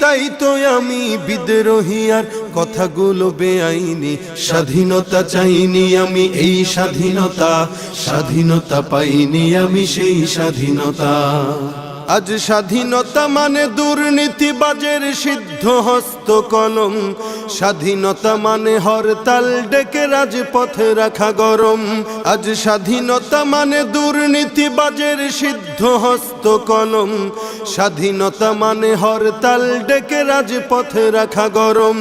তাই তো আমি বিদ্রোহী আর কথাগুলো বেআইনি। স্বাধীনতা চাইনি আমি এই স্বাধীনতা স্বাধীনতা পাইনি আমি সেই স্বাধীনতা। আজ স্বাধীনতা মানে দুর্নীতিবাজের সিদ্ধ হস্ত কলম। স্বাধীনতা মানে হরতাল ডেকে রাজপথে রাখা গরম। আজ স্বাধীনতা মানে দুর্নীতিবাজের সিদ্ধ হস্ত কলম। স্বাধীনতা মানে হরতাল ডেকে রাজপথে রাখা গরম।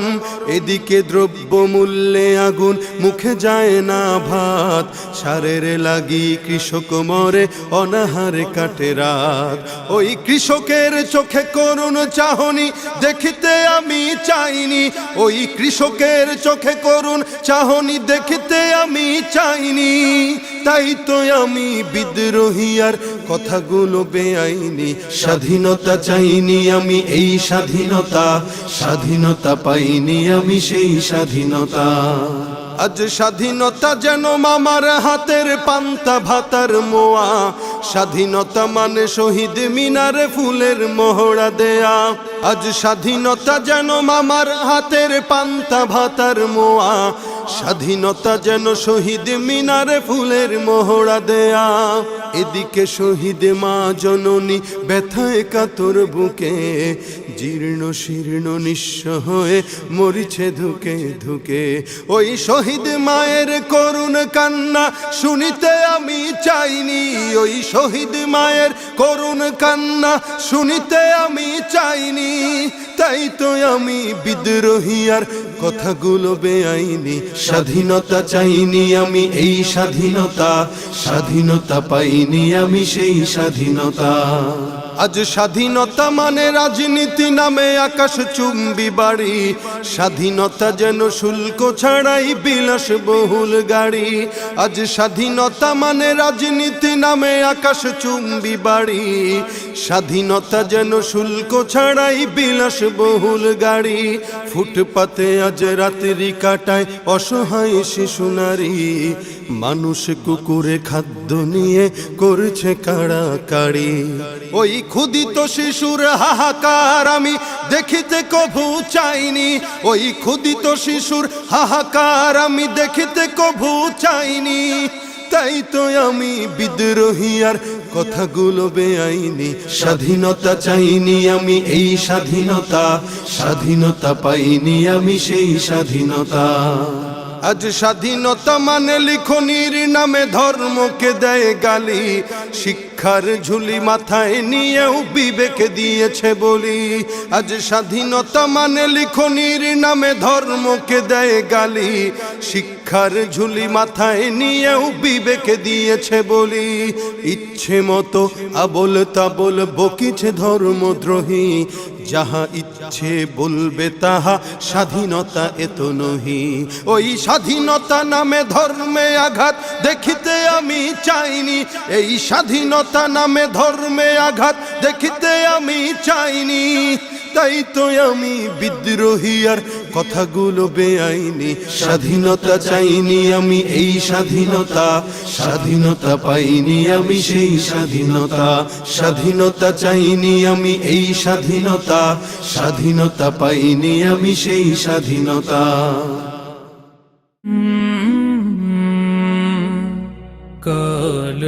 এদিকে দ্রব্য মূল্যে আগুন, মুখে যায় না ভাত। সারের লাগি কৃষক মরে, অনাহারে কাটে রাত। ওই কৃষকের চোখে করুণ চাহনি, দেখিতে আমি চাইনি। ওই কৃষকের চোখে করুণ চাহনি, দেখিতে আমি চাইনি। তাই তো আমি বিদ্রোহী আর কথাগুলো বেআইনি, স্বাধীনতা চাইনি আমি, এই স্বাধীনতা স্বাধীনতা পাইনি আমি, সেই স্বাধীনতা। আজ স্বাধীনতা যেন মামার হাতের পান্তা ভাতার মোয়া, স্বাধীনতা মানে শহীদ মিনারে ফুলের মোহরা দেয়া। আজ স্বাধীনতা যেন মামার হাতের পান্তা ভাতার মোয়া, স্বাধীনতা যেন শহীদ মিনারে ফুলের মোহরা দেয়া। এদিকে শহীদ মা জননী ব্যথায় কাতর বুকে, জীর্ণ শীর্ণ নিঃস্ব হয়ে মরিছে ধুকে ধুকে। ওই শহীদ মায়ের করুণ কান্না শুনিতে আমি চাইনি, ওই শহীদ মায়ের করুণ কান্না শুনিতে আমি চাইনি। তাই তো আমি বিদ্রোহী আর কথাগুলো বেআইনি, স্বাধীনতা চাইনি আমি, এই স্বাধীনতা স্বাধীনতা পাইনি। আমি সেই স্বাধীনতা। আজ স্বাধীনতা মানে রাজনীতি নামে আকাশ চুম্বি বাড়ি। স্বাধীনতা যেন শুল্ক ছাড়াই বিলাস বহুল গাড়ি। আজ স্বাধীনতা মানে রাজনীতি নামে আকাশ চুম্বি বাড়ি। স্বাধীনতা যেন শুল্ক ছাড়াই বিলাস বহুল গাড়ি। ফুটপাতে আজ রাত্রি কাটায় অসহায় শিশু নারী। মানুষ কুকুরে খাদ্য নিয়ে করছে কাড়াকাড়ি। ওই ক্ষুদিত শিশুর হাহাকার আমি দেখিতে কভু চাইনি। ওই ক্ষুদিত শিশুর হাহাকার আমি দেখিতে কভু চাইনি। তাই তো আমি বিদ্রোহী আর কথাগুলো বেআইনি। স্বাধীনতা চাইনি আমি এই স্বাধীনতা। স্বাধীনতা পাইনি আমি সেই স্বাধীনতা। আজ স্বাধীনতা মানে লিখনির নামে ধর্মকে দেয় গালি। শিক্ষার ঝুলি মাথায় নিয়েও বিবেক দিয়েছে বলি। আজ স্বাধীনতা মানে লিখনির নামে ধর্মকে দেয় গালি। শিক্ষার ঝুলি মাথায় নিয়েও বিবেক দিয়েছে বলি। ইচ্ছে মতো আবল তাবল বকিছে ধর্মদ্রোহী। যাহা ইচ্ছে বলবে তাহা স্বাধীনতা এত নহি। ওই স্বাধীনতা নামে ধর্মে আঘাত দেখিতে আমি চাইনি। এই স্বাধীনতা নামে ধর্মে আঘাত দেখিতে আমি চাইনি। তাই তো আমি বিদ্রোহী আর কথাগুলো বেআইনি। স্বাধীনতা চাইনি আমি এই স্বাধীনতা স্বাধীনতা পাইনি আমি সেই স্বাধীনতা। স্বাধীনতা চাইনি আমি এই স্বাধীনতা স্বাধীনতা পাইনি আমি সেই স্বাধীনতা। কাল